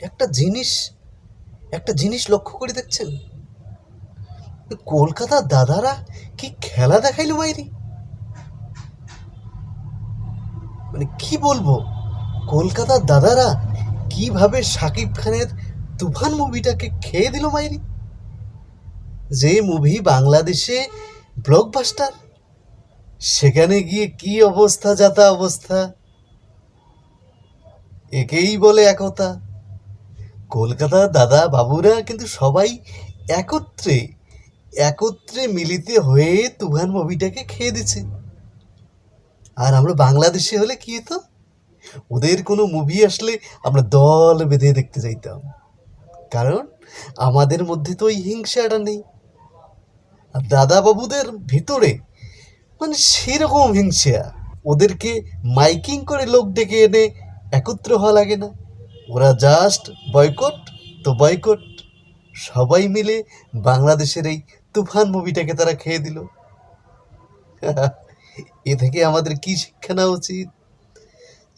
একটা জিনিস একটা জিনিস লক্ষ্য করে দেখছেন? কলকাতার দাদারা কি খেলা দেখাইলো মাইরি মানে কি বলব, কলকাতার দাদারা কীভাবে শাকিব খানের তুফান মুভিটাকে খেয়ে দিল মাইরি যে মুভি বাংলাদেশে ব্লকবাস্টার সেখানে গিয়ে কি অবস্থা যাতা অবস্থা? একেই বলে একতা। কলকাতার দাদা বাবুরা কিন্তু সবাই একত্রে একত্রে মিলিত হয়ে তুফান মুভিটাকে খেয়ে দিচ্ছে। আর আমরা বাংলাদেশে হলে কি হতো? ওদের কোনো মুভি আসলে আমরা দল বেঁধে দেখতে যাইতাম কারণ আমাদের মধ্যে তো ওই হিংসাটা নেই। আর দাদা বাবুদের ভিতরে মানে সেরকম হিংসা। ওদেরকে মাইকিং করে লোক ডেকে এনে একত্র হওয়া লাগে না। ওরা জাস্ট বয়কট তো বয়কট সবাই মিলে বাংলাদেশের এই তুফান মুভিটাকে তারা খেয়ে দিল। এ থেকে আমাদের কি শিক্ষা নেওয়া উচিত?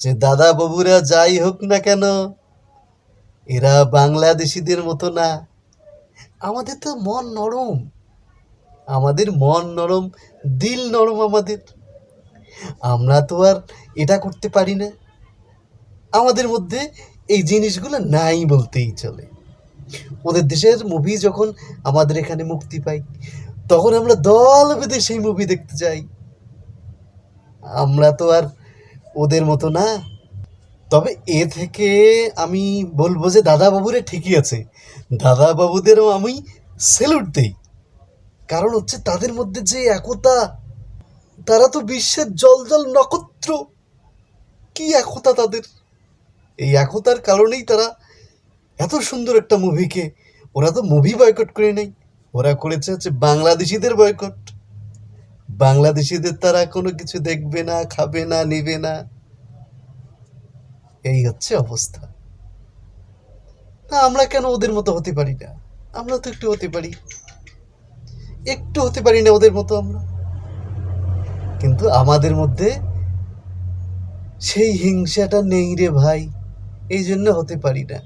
যে দাদা বাবুরা যাই হোক না কেন, এরা বাংলাদেশিদের মতো না। আমাদের তো মন নরম। আমাদের মন নরম, দিল নরম আমাদের। আমরা তো আর এটা করতে পারি না। আমাদের মধ্যে এই জিনিসগুলো নাই বলতেই চলে। ওদের দেশের মুভি যখন আমাদের এখানে মুক্তি পায়, তখন আমরা দল বেঁধে সেই মুভি দেখতে যাই। আমরা তো আর ওদের মতো না। তবে এ থেকে আমি বলব যে দাদা বাবুরে ঠিকই আছে। দাদা বাবুদেরও আমি স্যালুট দেই। কারণ হচ্ছে তাদের মধ্যে যে একতা, তারা তো বিশ্বের জল জল নক্ষত্র। কি একতা তাদের? এই একতার কারণেই তারা এত সুন্দর একটা মুভিকে ওরা তো মুভি বয়কট করে নেই। ওরা করেছে হচ্ছে বাংলাদেশিদের বয়কট বাংলাদেশিদের তারা কোনো কিছু দেখবে না, খাবে না, নেবে না। এই হচ্ছে অবস্থা। না, আমরা কেন ওদের মতো হতে পারি না? আমরা তো একটু হতে পারি। একটু হতে পারি না ওদের মতো আমরা। কিন্তু আমাদের মধ্যে সেই হিংসাটা নেই রে ভাই। এই জন্য হতে পারি না।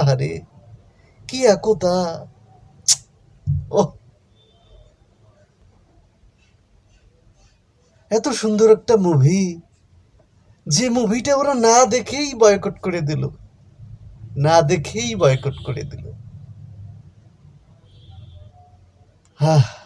আরে, কি একতা ও। এত সুন্দর একটা মুভি যে মুভিটা ওরা না দেখেই বয়কট করে দিল। না দেখেই বয়কট করে দিল। হ্যাঁ